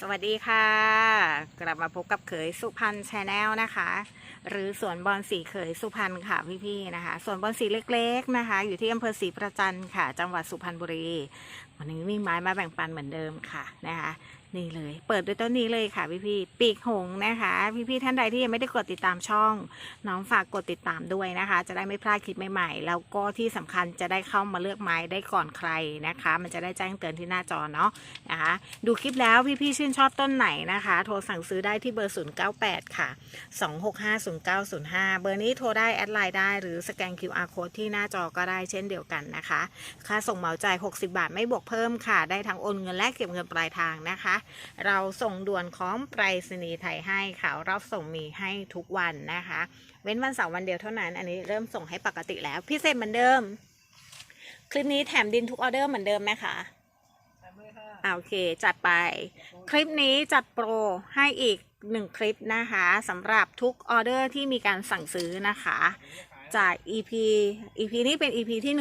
สวัสดีค่ะ กลับมาพบกับเขยสุพรรณชาแนลนะคะ หรือสวนบอลสีเขยสุพรรณค่ะพี่ๆนะคะสวนบอลสีเล็กๆนะคะ อยู่ที่อำเภอศรีประจันค่ะ จังหวัดสุพรรณบุรี วันนี้มีไม้มาแบ่งปันเหมือนเดิมค่ะนะคะ นี่เลย เปิดด้วยต้นนี้เลยค่ะพี่ๆปีกหงนะคะ พี่ๆท่านใดที่ยังไม่ได้กดติดตามช่อง น้องฝากกดติดตามด้วยนะคะ จะได้ไม่พลาดคลิปใหม่ๆ แล้วก็ที่สำคัญจะได้เข้ามาเลือกไม้ได้ก่อนใครนะคะ มันจะได้แจ้งเตือนที่หน้าจอเนาะนะคะดูคลิปแล้วพี่ๆชื่นชอบต้นไหนนะคะ โทรสั่งซื้อได้ที่เบอร์ 098 ค่ะ 2650905 เบอร์นี้โทรได้แอดไลน์ได้หรือสแกน QR code ที่หน้าจอก็ได้เช่นเดียวกันนะคะ ค่าส่งเหมาจ่าย 60 บาทไม่บวกเพิ่มค่ะ ได้ทั้งโอนเงินและเก็บเงินปลายทางนะคะเราส่งด่วนของไปรษณีย์ไทยให้ค่ะรับส่งมีให้ทุกวันนะคะ เว้นวันเสาร์วันเดียวเท่านั้น อันนี้เริ่มส่งให้ปกติแล้ว พิเศษเหมือนเดิม คลิปนี้แถมดินทุกออเดอร์เหมือนเดิมไหมคะอ่าโอเค จัดไป คลิปนี้จัดโปรให้อีกหนึ่งคลิปนะคะสำหรับทุกออเดอร์ที่มีการสั่งซื้อนะคะ จาก EP EP นี้เป็น EP ที่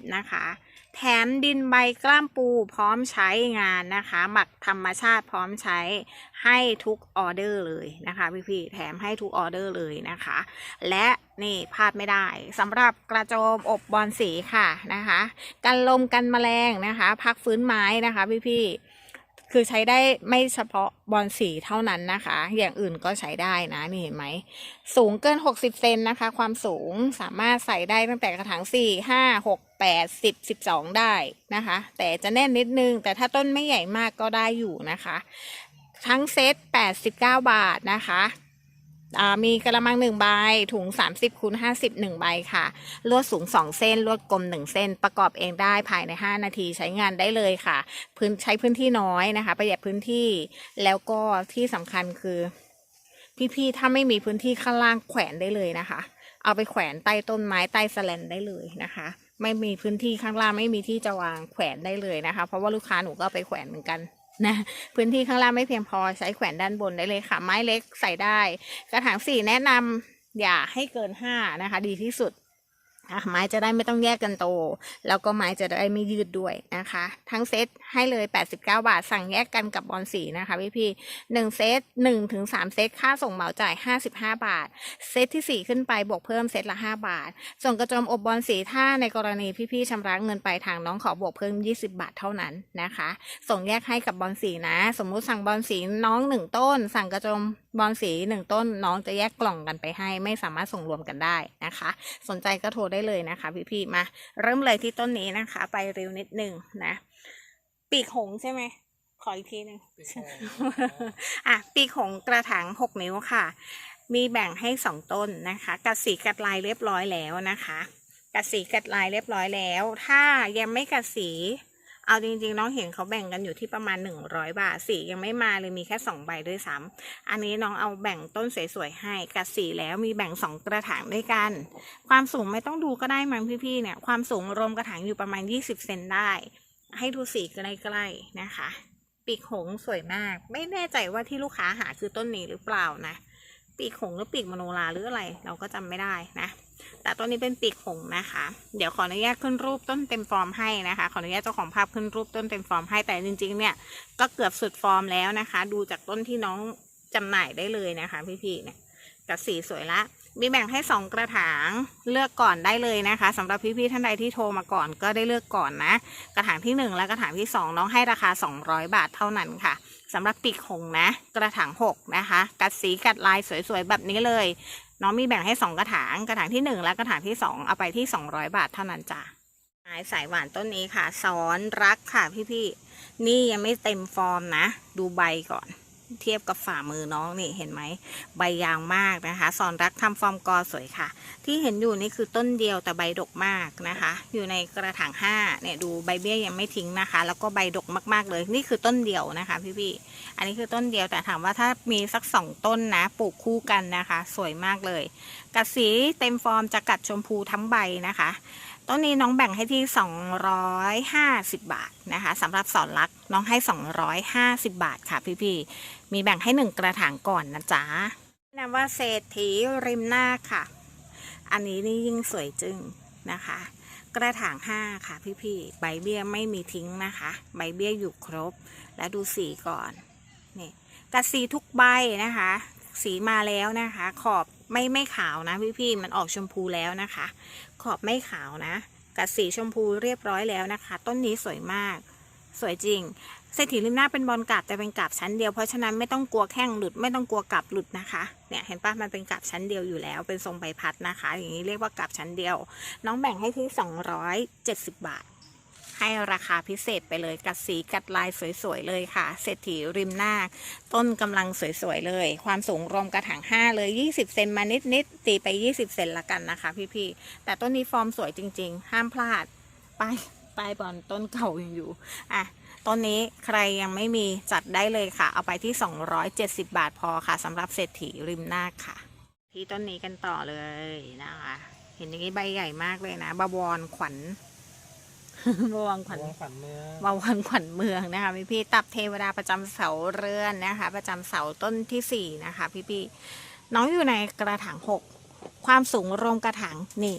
140 นะคะ แถมดินใบกล้ามปูพร้อมใช้งานนะคะ หมักธรรมชาติพร้อมใช้ให้ทุกออเดอร์เลยนะคะพี่ๆแถมให้ทุกออเดอร์เลยนะคะ และนี่พลาดไม่ได้สำหรับกระโจมอบบอลสีค่ะนะคะ กันลมกันแมลงนะคะ พักฟื้นไม้นะคะพี่ๆ คือใช้ได้ไม่เฉพาะบอลสีเท่านั้นนะคะ อย่างอื่นก็ใช้ได้นะนี่เห็นไหม สูงเกิน 60 เซนนะคะ ความสูงสามารถใส่ได้ตั้งแต่กระถาง 4 5 6 8 10 12 ได้นะคะ แต่จะแน่นนิดนึง แต่ถ้าต้นไม่ใหญ่มากก็ได้อยู่นะคะ ทั้งเซต89 บาทนะคะ มีกระมังหนึ่งใบถุง 30คูณ50หนึ่งใบค่ะ ลวดสูง 2 เส้น ลวดกลม 1 เส้น ประกอบเองได้ภายใน 5 นาทีใช้งานได้เลยค่ะ พื้นใช้พื้นที่น้อยนะคะ ประหยัดพื้นที่แล้วก็ที่สำคัญคือ พี่ๆ ถ้าไม่มีพื้นที่ข้างล่างแขวนได้เลยนะคะ เอาไปแขวนใต้ต้นไม้ใต้สแลนได้เลยนะคะ ไม่มีพื้นที่ข้างล่างไม่มีที่จะวางแขวนได้เลยนะคะ เพราะว่าลูกค้าหนูก็ไปแขวนเหมือนกัน นะพื้นที่ข้างล่างไม่เพียงพอใช้แขวนด้านบนได้เลยค่ะ ไม้เล็กใส่ได้ กระถางสี่แนะนำอย่าให้เกินห้านะคะ ดีที่สุดไม้จะได้ไม่ต้องแยกกันโต แล้วก็ไม้จะได้ไม่ยืดด้วยนะคะ ทั้งเซตให้เลย 89 บาท สั่งแยกกันกับบอลสีนะคะพี่พี่หนึ่งเซตหนึ่งถึงสามเซตค่าส่งเหมาจ่าย 55 บาท เซตที่ 4 ขึ้นไปบวกเพิ่มเซตละ 5 บาท ส่งกระโจมอบบอลสีถ้าในกรณีพี่ๆชำระเงินไปทางน้องขอบวกเพิ่ม 20 บาทเท่านั้นนะคะ ส่งแยกให้กับบอลสีนะ สมมุติสั่งบอลสีน้องหนึ่งต้น สั่งกระโจมบอลสีหนึ่งต้น น้องจะแยกกล่องกันไปให้ ไม่สามารถส่งรวมกันได้นะคะ สนใจก็โทรได้เลยนะคะพี่ๆมา เริ่มเลยที่ต้นนี้นะคะ ไปเร็วนิดหนึ่งนะ ปีกหงส์ใช่ไหม ขออีกทีหนึ่งอะ ปีกหงส์กระถางหกนิ้วค่ะ มีแบ่งให้สองต้นนะคะ กัดสีกัดลายเรียบร้อยแล้วนะคะ กัดสีกัดลายเรียบร้อยแล้ว ถ้ายังไม่กัดสี เอาจริงๆ น้องเห็นเขาแบ่งกันอยู่ที่ประมาณ 100 บาท สียังไม่มาเลยมีแค่ 2 ใบด้วยซ้ำอันนี้น้องเอาแบ่งต้นสวยๆให้ กัดสีแล้วมีแบ่ง 2 กระถางด้วยกัน ความสูงไม่ต้องดูก็ได้มั้งพี่ๆ เนี่ย ความสูงรวมกระถางอยู่ประมาณ 20 เซนได้ ให้ดูสีใกล้ๆนะคะ ปีกหงสวยมาก ไม่แน่ใจว่าที่ลูกค้าหาคือต้นนี้หรือเปล่านะ ปีกหงหรือปีกมโนราหรืออะไร เราก็จำไม่ได้นะ แต่ต้นนี้เป็นปีกหงนะคะ เดี๋ยวขออนุญาตขึ้นรูปต้นเต็มฟอร์มให้นะคะ ขออนุญาตเจ้าของภาพขึ้นรูปต้นเต็มฟอร์มให้ แต่จริงๆ เนี่ยก็เกือบสุดฟอร์มแล้วนะคะ ดูจากต้นที่น้องจำหน่ายได้เลยนะคะ พี่ๆ เนี่ยกับสีสวยละ มีแบ่งให้สองกระถางเลือกก่อนได้เลยนะคะสำหรับพี่ๆท่านใดที่โทรมาก่อนก็ได้เลือกก่อนนะ กระถางที่หนึ่งและกระถางที่สองน้องให้ราคา 200 บาทเท่านั้นค่ะสำหรับปีกหงนะ กระถางหกนะคะ กัดสีกัดลายสวยๆแบบนี้เลย น้องมีแบ่งให้สองกระถางกระถางที่หนึ่งและกระถางที่สองเอาไปที่ 200 บาทเท่านั้นจ้ะไม้สายหวานต้นนี้ค่ะสอนรักค่ะพี่ๆนี่ยังไม่เต็มฟอร์มนะ ดูใบก่อน เทียบกับฝ่ามือน้องนี่เห็นไหมใบยางมากนะคะ สอนรักทำฟอร์มกอสวยค่ะ ที่เห็นอยู่นี่คือต้นเดียวแต่ใบดกมากนะคะ อยู่ในกระถางห้าเนี่ยดูใบเบี้ยยังไม่ทิ้งนะคะ แล้วก็ใบดกมากๆเลย นี่คือต้นเดียวนะคะพี่ๆอันนี้คือต้นเดียวแต่ถามว่าถ้ามีสักสองต้นนะปลูกคู่กันนะคะ สวยมากเลยกัดสีเต็มฟอร์มจะกัดชมพูทั้งใบนะคะ ต้นนี้น้องแบ่งให้ที่ 250 บาทนะคะสำหรับสอนรักน้องให้ 250 บาทค่ะพี่ๆมีแบ่งให้หนึ่งกระถางก่อนนะจ๊ะแนะนำว่าเศรษฐีริมหน้าค่ะ อันนี้นี่ยิ่งสวยจึงนะคะ กระถางห้าค่ะพี่ๆใบเบี้ยไม่มีทิ้งนะคะ ใบเบี้ยอยู่ครบและดูสีก่อนนี่กัดสีทุกใบนะคะ สีมาแล้วนะคะ ขอบไม่ไม่ขาวนะพี่พี่มันออกชมพูแล้วนะคะ ขอบไม่ขาวนะ กัดสีชมพูเรียบร้อยแล้วนะคะ ต้นนี้สวยมาก สวยจริงเศรษฐีริมหน้าเป็นบอลกาบแต่เป็นกาบชั้นเดียวเพราะฉะนั้นไม่ต้องกลัวแข้งหลุดไม่ต้องกลัวกาบหลุดนะคะเนี่ยเห็นปะมันเป็นกาบชั้นเดียวอยู่แล้ว เป็นทรงใบพัดนะคะ อย่างนี้เรียกว่ากาบชั้นเดียว น้องแบ่งให้ที่ 270 บาท ให้ราคาพิเศษไปเลยกัดสีกัดลายสวยๆเลยค่ะเศรษฐีริมหน้า ต้นกำลังสวยๆเลย ความสูงรวมกระถาง5เลย 20 เซนมานิดๆตีไป 20 เซนละกันนะคะ พี่ๆแต่ต้นนี้ฟอร์มสวยจริง ๆ ห้ามพลาดไปไปบอลต้นเก่ายังอยู่ อะ ต้นนี้ใครยังไม่มีจัดได้เลยค่ะ เอาไปที่ 270 บาทพอค่ะสำหรับเศรษฐีริมหน้าค่ะ ที่ต้นนี้กันต่อเลยนะคะ เห็นอย่างนี้ใบใหญ่มากเลยนะบวรขวัญ บวรขวัญวงฝันเมืองวาวันขวัญเมืองนะคะพี่พี่ๆตับเทวดาประจำเสาเรือนนะคะ ประจำเสาต้นที่สี่นะคะ พี่พี่ๆน้องอยู่ในกระถางหกความสูงรวมกระถางนี่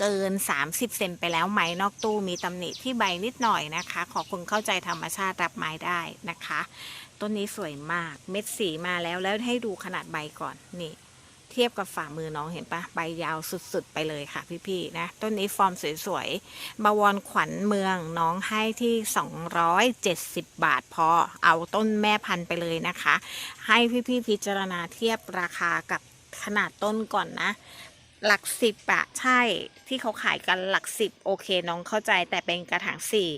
เกิน 30 เซนไปแล้วไหมนอกตู้มีตำหนิที่ใบนิดหน่อยนะคะ ขอคุณเข้าใจธรรมชาติรับไม้ได้นะคะ ต้นนี้สวยมากเม็ดสีมาแล้วแล้วให้ดูขนาดใบก่อนนี่ เทียบกับฝ่ามือน้องเห็นปะใบยาวสุดๆไปเลยค่ะพี่ๆนะต้นนี้ฟอร์มสวยๆบวรขวัญเมืองน้องให้ที่ 270 บาทพอเอาต้นแม่พันธุ์ไปเลยนะคะ ให้พี่ๆพิจารณาเทียบราคากับขนาดต้นก่อนนะ หลักสิบอะใช่ที่เขาขายกันหลักสิบโอเคน้องเข้าใจแต่เป็นกระถางสี่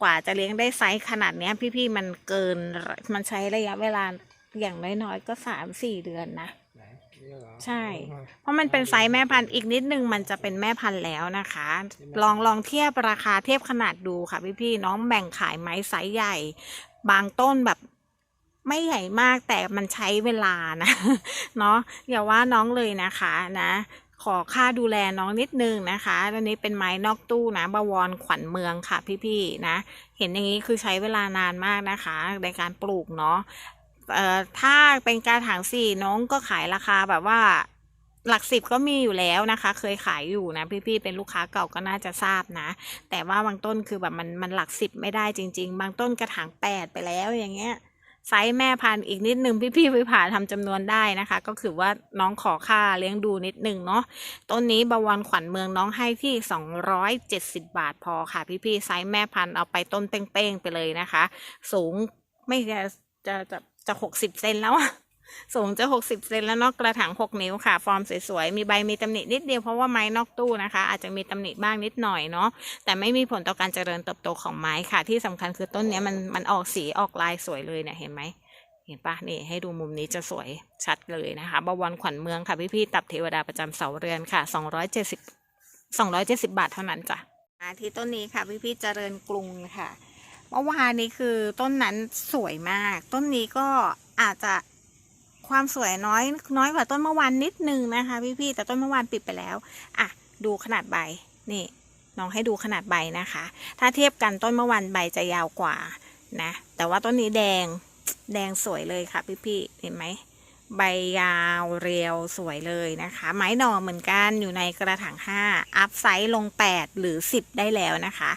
กว่าจะเลี้ยงได้ไซส์ขนาดเนี้ยพี่ๆมันเกินมันใช้ระยะเวลาอย่างน้อยๆก็สามสี่เดือนนะ ไหนนี่เหรอใช่ เพราะมันเป็นไซส์แม่พันธุ์อีกนิดนึงมันจะเป็นแม่พันธุ์แล้วนะคะ ลองลองเทียบราคาเทียบขนาดดูค่ะพี่พี่ๆน้องแบ่งขายไหมไซส์ใหญ่ บางต้นแบบไม่ใหญ่มากแต่มันใช้เวลานะเนาะอย่าว่าน้องเลยนะคะนะขอค่าดูแลน้องนิดนึงนะคะตัวนี้เป็นไม้นอกตู้นะบวรขวัญเมืองค่ะพี่ๆนะ เห็นอย่างนี้คือใช้เวลานานมากนะคะ ในการปลูกเนาะ เอ่อถ้าเป็นกระถางสี่น้องก็ขายราคาแบบว่า หลักสิบก็มีอยู่แล้วนะคะ เคยขายอยู่นะ พี่ๆเป็นลูกค้าเก่าก็น่าจะทราบนะ แต่ว่าบางต้นคือแบบมันมันหลักสิบไม่ได้จริง ๆ บางต้นกระถางแปดไปแล้วอย่างเงี้ยไซส์แม่พันธุ์อีกนิดนึงพี่ๆไปผ่าทำจำนวนได้นะคะ ก็คือว่าน้องขอค่าเลี้ยงดูนิดนึงเนาะต้นนี้บวรขวัญเมืองน้องให้ที่ 270 บาทพอค่ะ พี่ๆไซส์แม่พันธุ์เอาไปต้นเป้งๆไปเลยนะคะ สูงไม่จะจะจะ จะหกสิบเซนแล้วอะสูงจะหกสิบเซนแล้วนอกกระถางหกนิ้วค่ะ ฟอร์มสวยๆ มีใบมีตำหนินิดเดียวเพราะว่าไม้นอกตู้นะคะ อาจจะมีตำหนิบ้างนิดหน่อยเนาะแต่ไม่มีผลต่อการเจริญเติบโตของไม้ค่ะ ที่สำคัญคือต้นนี้มันมันออกสีออกลายสวยเลยเนี่ยเห็นไหมเห็นปะนี่ให้ดูมุมนี้จะสวยชัดเลยนะคะบวรขวัญเมืองค่ะพี่ๆตับเทวดาประจำเสาเรือนค่ะสองร้อยเจ็ดสิบสองร้อยเจ็ดสิบาทเท่านั้นจ้ะมาที่ต้นนี้ค่ะพี่ๆเจริญกรุงค่ะ เมื่อวานนี้คือต้นนั้นสวยมาก ต้นนี้ก็อาจจะความสวยน้อยน้อยกว่าต้นเมื่อวานนิดนึงนะคะ พี่ๆแต่ต้นเมื่อวานปิดไปแล้วอะดูขนาดใบนี่น้องให้ดูขนาดใบนะคะ ถ้าเทียบกันต้นเมื่อวานใบจะยาวกว่านะแต่ว่าต้นนี้แดงแดงสวยเลยค่ะพี่ๆเห็นไหมใบยาวเรียวสวยเลยนะคะ ไม้หน่อเหมือนกันอยู่ในกระถาง5อัพไซส์ลง 8 หรือ 10 ได้แล้วนะคะ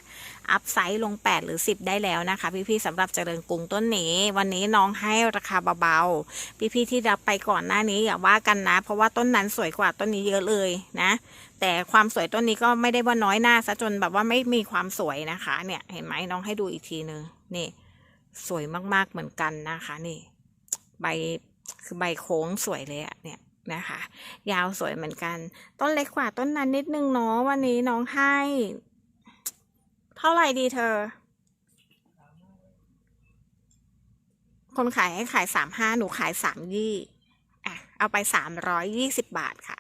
อัพไซส์ลง 8 หรือ 10 ได้แล้วนะคะ พี่ๆสำหรับเจริญกรุงต้นนี้ วันนี้น้องให้ราคาเบาๆ พี่ๆที่รับไปก่อนหน้านี้อย่าว่ากันนะ เพราะว่าต้นนั้นสวยกว่าต้นนี้เยอะเลยนะ แต่ความสวยต้นนี้ก็ไม่ได้ว่าน้อยหน้าซะจนแบบว่าไม่มีความสวยนะคะเนี่ยเห็นไหมน้องให้ดูอีกทีนึงนี่ สวยมากๆเหมือนกันนะคะนี่ ใบคือใบโค้งสวยเลยอะเนี่ยนะคะ ยาวสวยเหมือนกัน ต้นเล็กกว่าต้นนั้นนิดนึงเนาะวันนี้น้องให้ เท่าไหร่ดีเธอ คนขายให้ขายสามห้าหนูขายสามยี่อะ เอาไปสามร้อยยี่สิบบาทค่ะ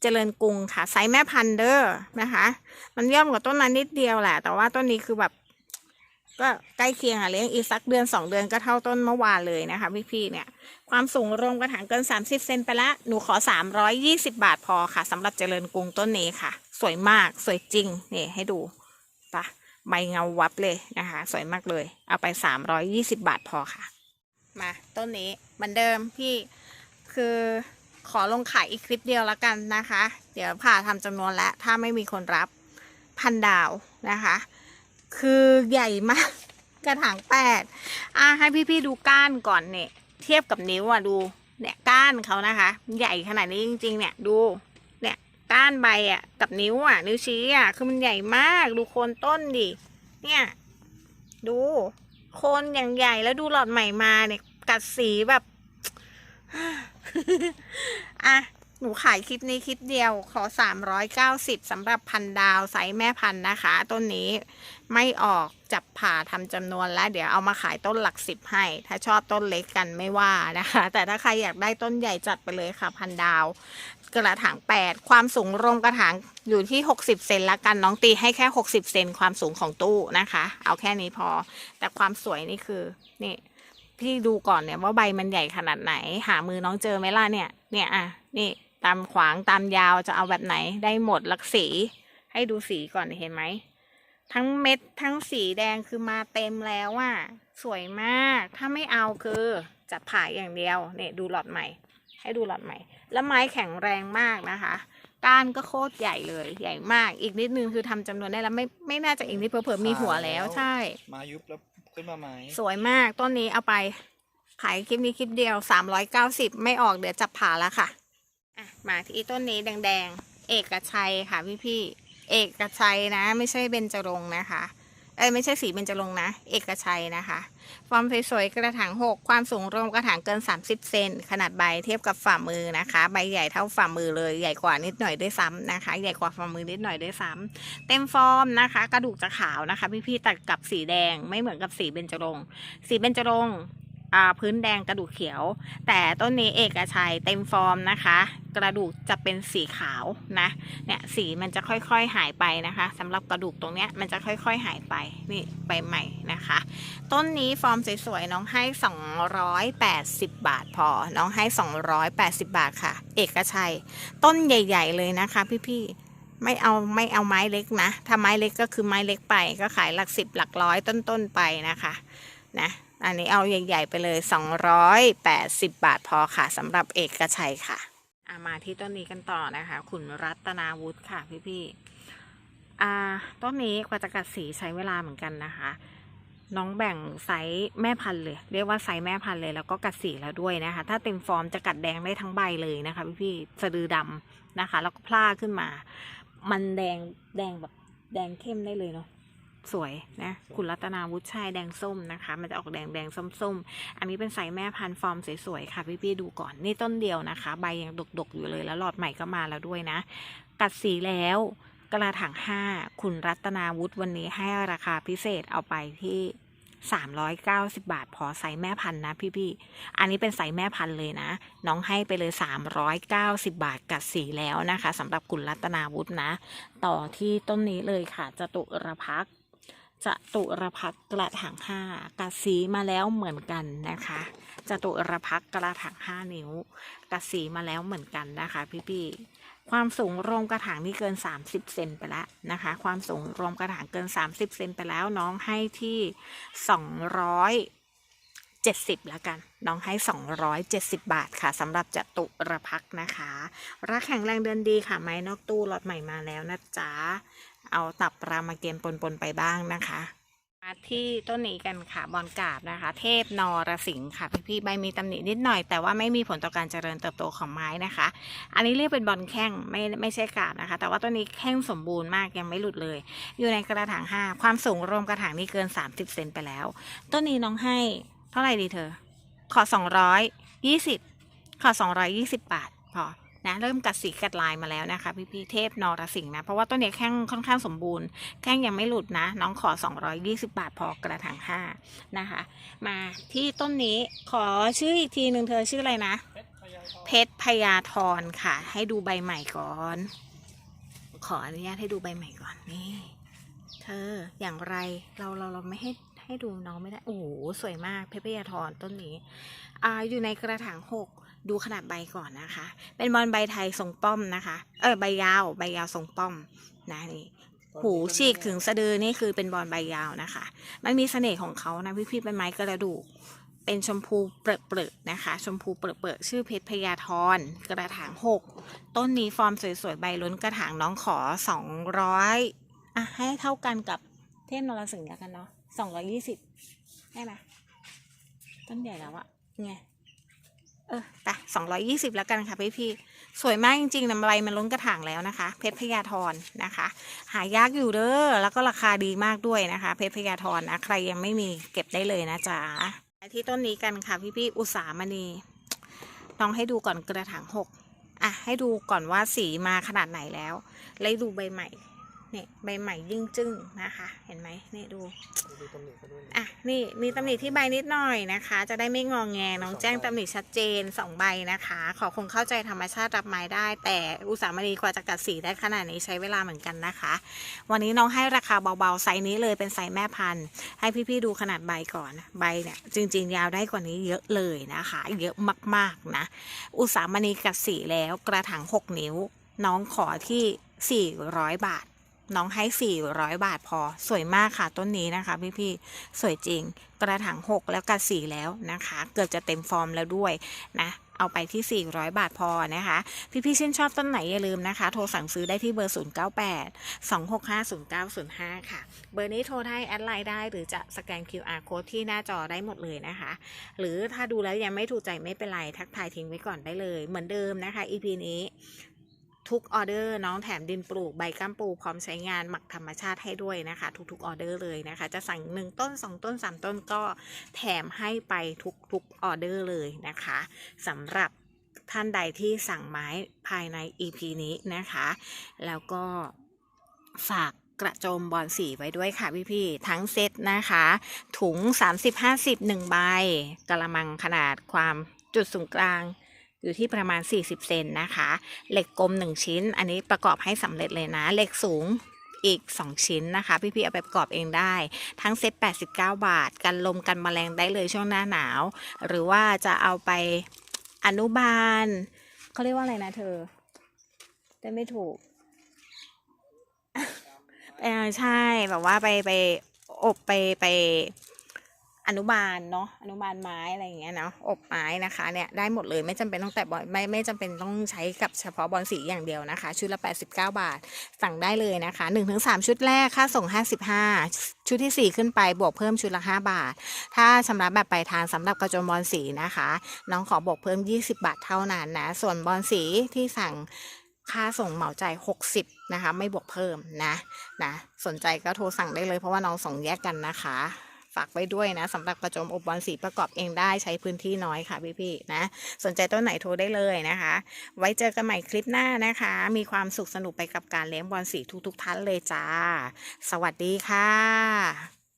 เจริญกรุงค่ะ ไซส์แม่พันเดอร์นะคะ มันย่อมกว่าต้นนั้นนิดเดียวแหละ แต่ว่าต้นนี้คือแบบก็ใกล้เคียงอะเลี้ยงอีกสักเดือนสองเดือนก็เท่าต้นเมื่อวานเลยนะคะพี่ๆเนี่ย ความสูงรวมกระถางเกิน30เซนไปละหนูขอ320บาทพอค่ะสำหรับเจริญกรุงต้นนี้ค่ะ สวยมากสวยจริงนี่ให้ดู ปะใบเงาวับเลยนะคะ สวยมากเลย เอาไป 320 บาทพอค่ะ มาต้นนี้เหมือนเดิมพี่คือขอลงขายอีกคลิปเดียวแล้วกันนะคะ เดี๋ยวผ่าทำจำนวนแล้วถ้าไม่มีคนรับพันดาวนะคะ คือใหญ่มากกระถางแปดอะให้พี่ๆดูก้านก่อนเนี่ย เทียบกับนิ้วอะดู เนี่ยก้านเขานะคะ ใหญ่ขนาดนี้จริง ๆ เนี่ยดู ก้านใบอะ กับนิ้วอะ นิ้วชี้อะ คือมันใหญ่มาก ดูโคนต้นดิ เนี่ย ดู โคนอย่างใหญ่แล้วดูหลอดใหม่มาเนี่ย กัดสีแบบ อะ หนูขายคลิปนี้คลิปเดียวขอ 390สำหรับพันดาวไซส์แม่พันนะคะ ต้นนี้ไม่ออกจับผ่าทำจำนวนแล้วเดี๋ยวเอามาขายต้นหลักสิบให้ ถ้าชอบต้นเล็กกันไม่ว่านะคะ แต่ถ้าใครอยากได้ต้นใหญ่จัดไปเลยค่ะพันดาว กระถาง 8 ความสูงรวมกระถางอยู่ที่ 60 เซนละกันน้องตีให้แค่ 60 เซนความสูงของตู้นะคะ เอาแค่นี้พอ แต่ความสวยนี่คือนี่พี่ดูก่อนเนี่ยว่าใบมันใหญ่ขนาดไหน หามือน้องเจอไหมล่ะเนี่ยเนี่ยอะนี่ ตามขวางตามยาวจะเอาแบบไหนได้หมดลักสี ให้ดูสีก่อนเห็นไหม ทั้งเม็ดทั้งสีแดงคือมาเต็มแล้วอะสวยมาก ถ้าไม่เอาคือจัดผ่าอย่างเดียวเนี่ยดูหลอดใหม่ ให้ดูหลอดใหม่ แล้วไม้แข็งแรงมากนะคะก้านก็โคตรใหญ่เลยใหญ่มาก อีกนิดนึงคือทำจำนวนได้แล้วไม่ไม่น่าจะอีกนิดเผื่อๆมีหัวแล้วใช่ มายุบแล้วขึ้นมาไหมสวยมากต้นนี้เอาไปขายคลิปนี้คลิปเดียว 390 ไม่ออกเดี๋ยวจับผ่าแล้วค่ะ อะมาที่ต้นนี้แดงๆ เอกชัยค่ะพี่พี่ๆเอกชัยนะ ไม่ใช่เบญจรงนะคะเอ้ไม่ใช่สีเบญจรงนะ เอกชัยนะคะฟอร์มสวยๆกระถาง6ความสูงรวมกระถางเกิน 30 เซนขนาดใบเทียบกับฝ่ามือนะคะ ใบใหญ่เท่าฝ่ามือเลยใหญ่กว่านิดหน่อยด้วยซ้ำนะคะ ใหญ่กว่าฝ่ามือนิดหน่อยด้วยซ้ำเต็มฟอร์มนะคะ กระดูกจะขาวนะคะ พี่ๆตัดกับสีแดงไม่เหมือนกับสีเบญจรงสีเบญจรง พื้นแดงกระดูกเขียว แต่ต้นนี้เอกชัยเต็มฟอร์มนะคะ กระดูกจะเป็นสีขาวนะเนี่ยสีมันจะค่อยๆหายไปนะคะสำหรับกระดูกตรงเนี้ยมันจะค่อยๆหายไปนี่ใบใหม่นะคะ ต้นนี้ฟอร์มสวยๆน้องให้ 280 บาทพอ น้องให้ 280 บาทค่ะ เอกชัย ต้นใหญ่ ๆ เลยนะคะ พี่ๆไม่เอาไม่เอาไม้เล็กนะ ถ้าไม้เล็กก็คือไม้เล็กไป ก็ขายหลักสิบหลักร้อยต้นๆไปนะคะ นะ อันนี้เอาใหญ่ ๆ ไปเลย 280 บาทพอค่ะสำหรับเอกชัยค่ะอะมาที่ต้นนี้กันต่อนะคะคุณรัตนาวุฒิค่ะพี่ๆอ่าต้นนี้กว่าจะกัดสีใช้เวลาเหมือนกันนะคะ น้องแบ่งไซส์แม่พันธุ์เลย เรียกว่าไซส์แม่พันธุ์เลยแล้วก็กัดสีแล้วด้วยนะคะ ถ้าเต็มฟอร์มจะกัดแดงได้ทั้งใบเลยนะคะ พี่ๆสะดือดำนะคะ แล้วก็พล่าขึ้นมา มันแดงแดงแบบแดงเข้มได้เลยเนาะ สวยนะคุณรัตนาวุฒิชัยแดงส้มนะคะ มันจะออกแดงแดงส้มส้มๆอันนี้เป็นไซส์แม่พันธุ์ฟอร์มสวยๆค่ะพี่พี่ๆดูก่อนนี่ต้นเดียวนะคะ ใบยังดกๆอยู่เลยแล้วหลอดใหม่ก็มาแล้วด้วยนะ กัดสีแล้วกระถางห้าคุณรัตนาวุฒิวันนี้ให้ราคาพิเศษเอาไปที่390 บาท พอไซส์แม่พันธุ์นะพี่ๆอันนี้เป็นไซส์แม่พันธุ์เลยนะ น้องให้ไปเลย 390 บาทกัดสีแล้วนะคะสำหรับคุณรัตนาวุฒินะ ต่อที่ต้นนี้เลยค่ะจตุรพักษ จตุรพักกระถางห้ากัดสีมาแล้วเหมือนกันนะคะจตุรพักกระถางห้านิ้วกัดสีมาแล้วเหมือนกันนะคะพี่ๆความสูงรวมกระถางนี่เกิน 30เซนไปแล้วนะคะ ความสูงรวมกระถางเกิน 30เซนไปแล้วน้องให้ที่270แล้วกันน้องให้ 270 บาทค่ะสำหรับจตุรพักนะคะ รักแข็งแรงเดินดีค่ะ ไม้นอกตู้ล็อตใหม่มาแล้วนะจ๊ะ เอาตับรามเกมปนๆไปบ้างนะคะมาที่ต้นนี้กันค่ะบอลกาบนะคะ เทพนรสิงห์ค่ะพี่ๆใบมีตำหนินิดหน่อยแต่ว่าไม่มีผลต่อการเจริญเติบโตของไม้นะคะ อันนี้เรียกเป็นบอลแข้งไม่ไม่ใช่กาบนะคะ แต่ว่าต้นนี้แข้งสมบูรณ์มากยังไม่หลุดเลย อยู่ในกระถางห้าความสูงรวมกระถางนี่เกิน 30เซนไปแล้ว ต้นนี้น้องให้เท่าไหร่ดีเธอ ขอ 220 ขอ 220 บาทพอ นะเริ่มกัดสีกัดลายมาแล้วนะคะ พี่พี่เทพนรสิงห์นะ เพราะว่าต้นนี้แข้งค่อนข้างสมบูรณ์แข้งยังไม่หลุดนะ น้องขอ 220 บาทพอกระถางห้านะคะ มาที่ต้นนี้ขอชื่ออีกทีหนึ่งเธอชื่ออะไรนะ เพชรพยาธรค่ะ ให้ดูใบใหม่ก่อน ขออนุญาตให้ดูใบใหม่ก่อนนี่เธออย่างไรเราเราเราไม่ให้ให้ดูน้องไม่ได้ โอ้โหสวยมากเพชรพยาธรต้นนี้ อ่าอยู่ในกระถางหก ดูขนาดใบก่อนนะคะ เป็นบอลใบไทยทรงป้อมนะคะ เออใบยาว ใบยาวทรงป้อมนะนี่หูฉีกถึงสะดือนี่คือเป็นบอลใบยาวนะคะ มันมีเสน่ห์ของเขานะพี่พี่ๆเป็นไม้กระดูก เป็นชมพูเปรอะๆนะคะ ชมพูเปรอะๆชื่อเพชรพยาธรกระถางหกต้นนี้ฟอร์มสวยๆใบล้นกระถางน้องขอสองร้อยอะให้เท่ากันกับเทพนรสิงห์แล้วกันเนาะสองร้อยี่สิบได้ไหมต้นใหญ่แล้วอะไง เออไปสองร้อยี่สิบแล้วกันค่ะพี่พี่สวยมากจริงๆนำใบมันล้นกระถางแล้วนะคะ เพชรพญาธรนะคะ หายากอยู่เด้อแล้วก็ราคาดีมากด้วยนะคะ เพชรพญาธรนะใครยังไม่มีเก็บได้เลยนะจ๊ะที่ต้นนี้กันค่ะพี่พี่อุตสามณีลองให้ดูก่อนกระถางหกอะให้ดูก่อนว่าสีมาขนาดไหนแล้ว แล้วดูใบใหม่ เนี่ยใบใหม่ยิ่งจึ้งนะคะ เห็นไหมนี่ดูดูตำหนิเขาด้วยนะอะนี่มีตำหนิที่ใบนิดหน่อยนะคะ จะได้ไม่งองแงน้องแจ้งตำหนิชัดเจนสองใบนะคะ ขอคงเข้าใจธรรมชาติรับไม้ได้ แต่อุตสาหมณีกว่าจะกัดสีได้ขนาดนี้ใช้เวลาเหมือนกันนะคะ วันนี้น้องให้ราคาเบาๆไซส์นี้เลยเป็นไซส์แม่พันธุ์ ให้พี่ๆดูขนาดใบก่อนใบเนี่ยจริง ๆ ยาวได้กว่านี้เยอะเลยนะคะ เยอะมากๆนะ อุตสาหมณีกัดสีแล้วกระถาง6นิ้วน้องขอที่ 400 บาท น้องให้ 400 บาทพอ สวยมากค่ะต้นนี้นะคะ พี่ๆสวยจริง กระถาง 6 แล้วกัดสีแล้วนะคะ เกือบจะเต็มฟอร์มแล้วด้วยนะเอาไปที่ 400 บาทพอนะคะ พี่ๆชื่นชอบต้นไหนอย่าลืมนะคะ โทรสั่งซื้อได้ที่เบอร์ 098 265 0905 ค่ะ เบอร์นี้โทรได้แอดไลน์ได้ หรือจะสแกน QR code ที่หน้าจอได้หมดเลยนะคะ หรือถ้าดูแล้วยังไม่ถูกใจไม่เป็นไร ทักทายทิ้งไว้ก่อนได้เลย เหมือนเดิมนะคะ EP นี้ ทุกออเดอร์น้องแถมดินปลูกใบก้ามปูพร้อมใช้งานหมักธรรมชาติให้ด้วยนะคะ ทุกๆออเดอร์เลยนะคะ จะสั่งหนึ่งต้นสองต้นสามต้นก็แถมให้ไปทุกๆออเดอร์เลยนะคะสำหรับท่านใดที่สั่งไม้ภายใน EP นี้นะคะ แล้วก็ฝากกระโจมบอลสีไว้ด้วยค่ะพี่ๆทั้งเซตนะคะ ถุง 30-50หนึ่งใบกระมังขนาดความจุดศูนย์กลาง อยู่ที่ประมาณ 40 เซนนะคะ เหล็กกลม 1 ชิ้น อันนี้ประกอบให้สำเร็จเลยนะ เหล็กสูงอีก 2 ชิ้นนะคะ พี่ๆเอาไปประกอบเองได้ ทั้งเซ็ต89 บาท กันลมกันแมลงได้เลยช่วงหน้าหนาว หรือว่าจะเอาไปอนุบาลเขาเรียกว่าอะไรนะเธอ ได้ไม่ถูกใช่แบบว่าไปไปอบไปไป อนุบาลเนาะอนุบาลไม้อะไรอย่างเงี้ยเนาะอบไม้นะคะเนี่ยได้หมดเลยไม่จำเป็นต้องแต่บอลไม่ไม่จำเป็นต้องใช้กับเฉพาะบอลสีอย่างเดียวนะคะ ชุดละ 89 บาท สั่งได้เลยนะคะ 1-3 ชุดแรกค่าส่ง 55 ชุดทีสี่4 ขึ้นไปบวกเพิ่มชุดละ 5 บาท ถ้าชำระแบบปลายทางสำหรับกระโจมบอลสีนะคะ น้องขอบวกเพิ่ม 20 บาทเท่านั้นนะส่วนบอลสีที่สั่งค่าส่งเหมาจ่าย60 นะคะ ไม่บวกเพิ่มนะนะ สนใจก็โทรสั่งได้เลยเพราะว่าน้องส่งแยกกันนะคะ ฝากไว้ด้วยนะสำหรับกระโจมอบบอลสีประกอบเองได้ใช้พื้นที่น้อยค่ะพี่ๆนะสนใจต้นไหนโทรได้เลยนะคะ ไว้เจอกันใหม่คลิปหน้านะคะ มีความสุขสนุกไปกับการเลี้ยงบอลสีทุกๆท่านเลยจ้า สวัสดีค่ะ